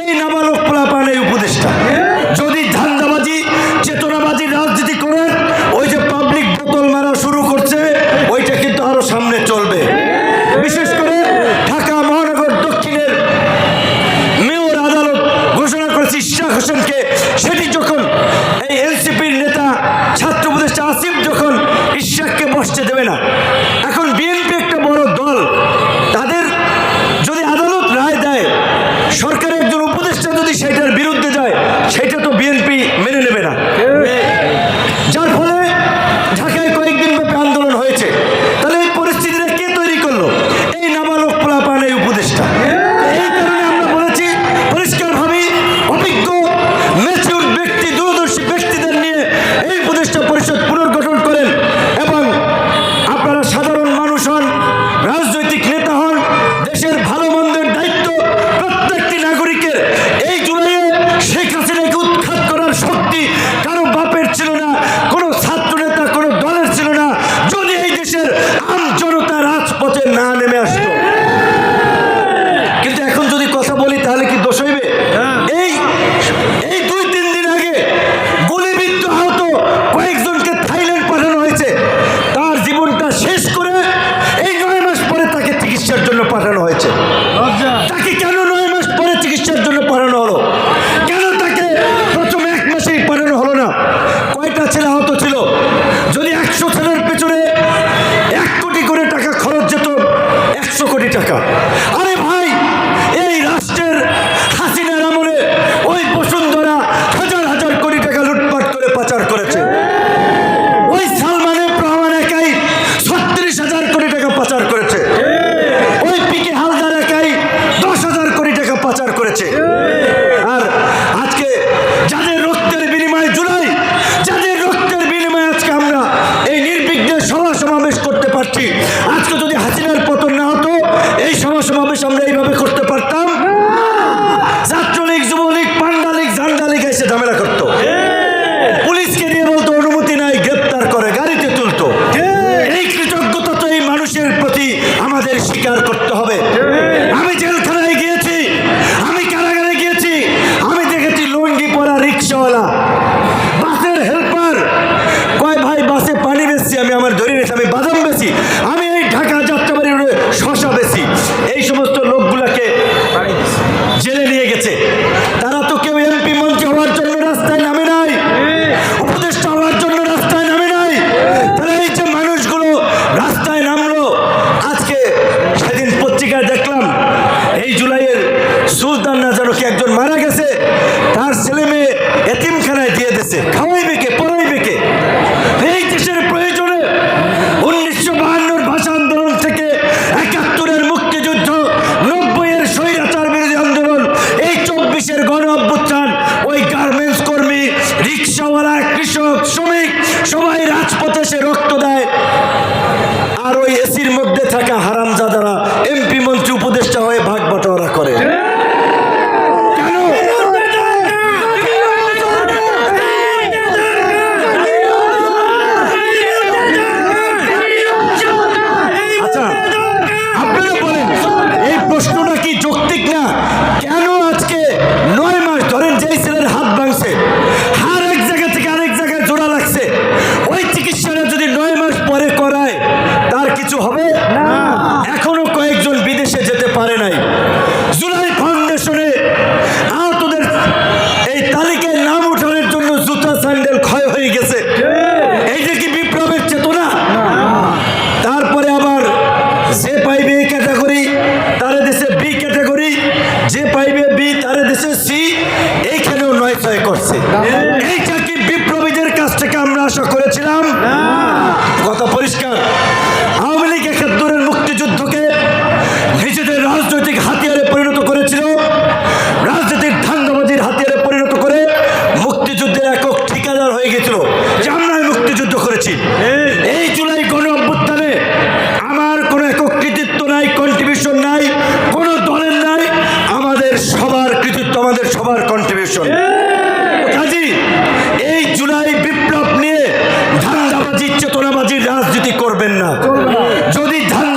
এই নাবালক y no me corta সম্পর্কে একজন মারা গেছে, তার ছেলে মেয়ে এতিমখানায় দিয়ে দিছে। খাওয়াইবে কে, পড়াইবে কে? এই দেশের প্রয়োজনে উনিশশো বাহান্নর ভাষা আন্দোলন থেকে একাত্তরের মুক্তিযুদ্ধ, নব্বইয়ের স্বৈরাচার বিরোধী আন্দোলন, এই চব্বিশের গণ অভ্যুত্থান, ওই গার্মেন্টস কর্মী, রিক্সাওয়ালা, কৃষক, শ্রমিক, সবাই রাজপথে সে রক্ত দেয়। আর ওই এসির মধ্যে থাকা এইখানেও নয় ছয় করছে। এইটা কি বিপ্লবীদের কাছ থেকে আমরা আশা করেছিলাম? কথা পরিষ্কার। আওয়ামী লীগ একাত্তরের মুক্তিযুদ্ধকে নিজেদের রাজনৈতিক হাতিয়ারে পরিণত করেছিল। রাজনীতির ধান্দাবাজির হাতিয়ারে পরিণত করে মুক্তিযুদ্ধের একক ঠিকাদার হয়ে গেছিল। যে আমরা মুক্তিযুদ্ধ করেছি। এই। জুলাই গণ অভ্যুত্থানে আমার কোনো একক কৃতিত্ব নাই কন্ট্রিবিউশন নাই কোনো দলের নাই আমাদের সব আমার কন্ট্রিবিউশন এই জুলাই বিপ্লব নিয়ে ধারাবাজি চেতনাবাজির রাজনীতি করবেন না। যদি ধান